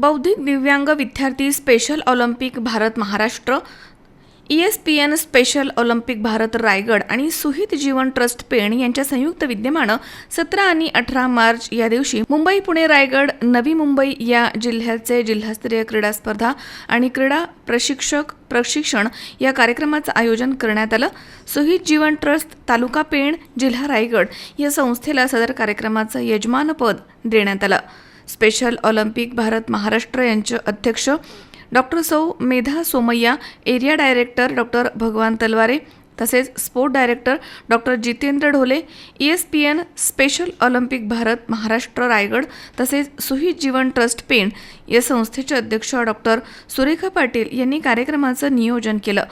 बौद्धिक दिव्यांग विद्यार्थी special Olympic Bharat Maharashtra E S P N special Olympic Bharat Raigad आणि सुहित जीवन ट्रस्ट पेण यांच्या संयुक्त विद्यमानं सतरा आणि अठरा मार्च या दिवशी मुंबई पुणे रायगड नवी मुंबई या जिल्ह्याचे जिल्हास्तरीय क्रीडा स्पर्धा आणि क्रीडा प्रशिक्षक प्रशिक्षण या कार्यक्रमाचं आयोजन करण्यात आलं. सुहित जीवन ट्रस्ट तालुका पेण जिल्हा रायगड या संस्थेला सदर कार्यक्रमाचं यजमानपद देण्यात आलं. स्पेशल ऑलिम्पिक भारत महाराष्ट्र यांचे अध्यक्ष डॉक्टर सौ Medha Somaiya area director doctor Bhagwan Talware तसेच sport director doctor Jitendra Dhole E S P N special Olympic Bharat Maharashtra Raigad तसेच सुहित जीवन ट्रस्ट पेण या संस्थेचे अध्यक्ष डॉक्टर सुरेखा पाटील यांनी कार्यक्रमाचं नियोजन केलं.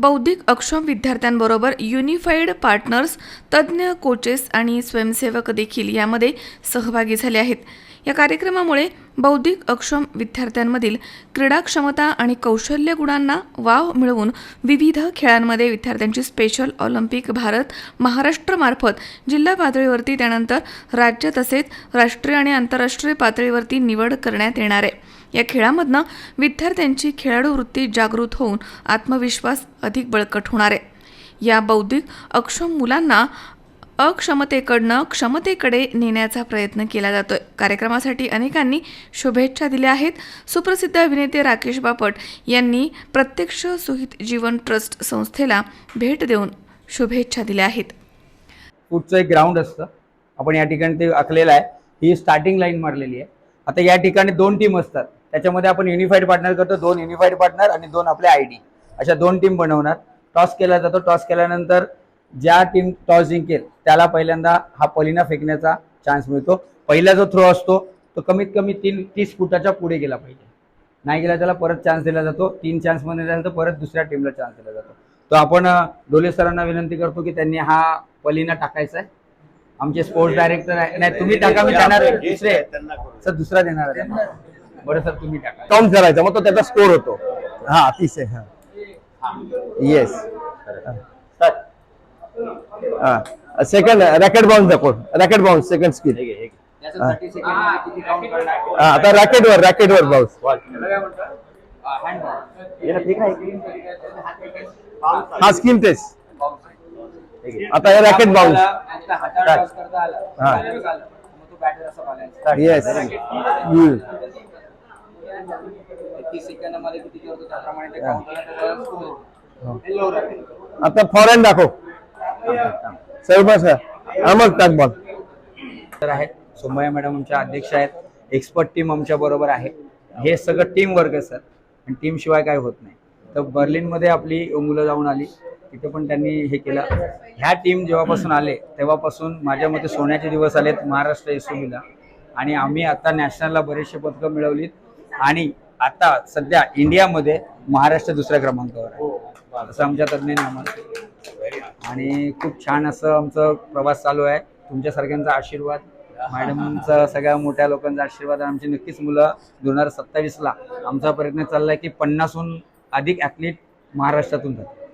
बौद्धिक अक्षम विद्यार्थ्यांबरोबर युनिफाईड पार्टनर्स तज्ज्ञ कोचेस आणि स्वयंसेवक देखील यामध्ये सहभागी झाले आहेत. या कार्यक्रमामुळे बौद्धिक अक्षम विद्यार्थ्यांमधील क्रीडा क्षमता आणि कौशल्य गुणांना वाव मिळवून विविध खेळांमध्ये विद्यार्थ्यांची स्पेशल ऑलिम्पिक भारत महाराष्ट्रमार्फत जिल्हा पातळीवरती त्यानंतर राज्य तसेच राष्ट्रीय आणि आंतरराष्ट्रीय पातळीवरती निवड करण्यात येणार आहे. या खेळामधनं विद्यार्थ्यांची खेळाडू वृत्ती जागृत होऊन आत्मविश्वास अधिक बळकट होणार आहे. या बौद्धिक अक्षम मुलांना अक्षमतेकडनं क्षमतेकडे नेण्याचा प्रयत्न केला जातोय. कार्यक्रमासाठी अनेकांनी शुभेच्छा दिल्या आहेत. सुप्रसिद्ध अभिनेते राकेश बापट यांनी प्रत्यक्ष सुहित जीवन ट्रस्ट संस्थेला भेट देऊन शुभेच्छा दिल्या आहेत. पुढचं एक ग्राउंड असतं. आपण या ठिकाणी ते आखलेलं आहे. ही स्टार्टिंग लाईन मारलेली आहे. आता या ठिकाणी दोन टीम असतात. त्याच्यामध्ये आपण युनिफाईड पार्टनर करतो. दोन युनिफाईड पार्टनर आणि दोन आपले आय डी अशा दोन टीम बनवणार. टॉस केला जातो. टॉस केल्यानंतर ज्या टीम टॉस जिंकेल त्याला पहिल्यांदा हा पलिना फेकण्याचा चान्स मिळतो. पहिला जो थ्रो असतो तो कमीत कमी तीन तीस फुटाच्या पुढे गेला पाहिजे. नाही गेला त्याला परत चान्स दिला जातो. तीन चान्समध्ये झाला तर परत दुसऱ्या टीमला चान्स दिला जातो. तो आपण डोले सरांना विनंती करतो की त्यांनी हा पलिना टाकायचा आहे. आमचे स्पोर्ट्स डायरेक्टर आहे. नाही तुम्ही टाका मी देणार आहे. दुसरे. सर दुसरा देणार आहे. बरं सर तुम्ही टाका. काउंट करायचा मग तो त्याचा स्कोर होतो. हा तीस आहे हा. येस सेकंड रैकेट बाउंस देखो रैकेट बाउंस सेकंड स्किल आता रॅकेट वर रैकेट वर बाउंस हा स्किल तेज आता है रैकेट बाउंस येस आता फॉरेन दाखो सर्व सर हा तर आहेत सोमया मॅडम आमच्या अध्यक्ष आहेत. एक्सपर्ट टीम आमच्या बरोबर आहे. हे सगळं टीम वर्क आहे सर आणि टीम शिवाय काय होत नाही. तर बर्लिनमध्ये आपली मुलं जाऊन आली. तिथे पण त्यांनी हे केलं. ह्या टीम जेव्हापासून आले तेव्हापासून माझ्या मते सोन्याचे दिवस आलेत महाराष्ट्र एसओबीला आणि आम्ही आता नॅशनलला बरेचसे पदकं मिळवलीत. आणि आता सध्या इंडियामध्ये महाराष्ट्र दुसऱ्या क्रमांकावर आहे. असं आमच्या तज्ज्ञांनी आम्हाला आणि खूप छान असं आमचं प्रवास चालू आहे. तुमच्या सगळ्यांचा आशीर्वाद मॅडमचा सगळ्या मोठ्या लोकांचा आशीर्वाद आणि आमची नक्कीच मुलं दोन हजार सत्तावीसला आमचा प्रयत्न चाललाय की पन्नासहून अधिक ॲथलीट महाराष्ट्रातून जातात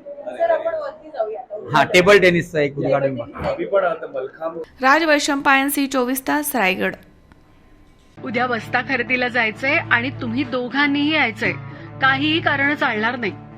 हा टेबल टेनिसचा एक उद्घाटन राज वैशंपायन सी चोवीस तास रायगड. उद्या बस्ता खरेदीला जायचंय आणि तुम्ही दोघांनीही यायचंय. काहीही कारण चालणार नाही.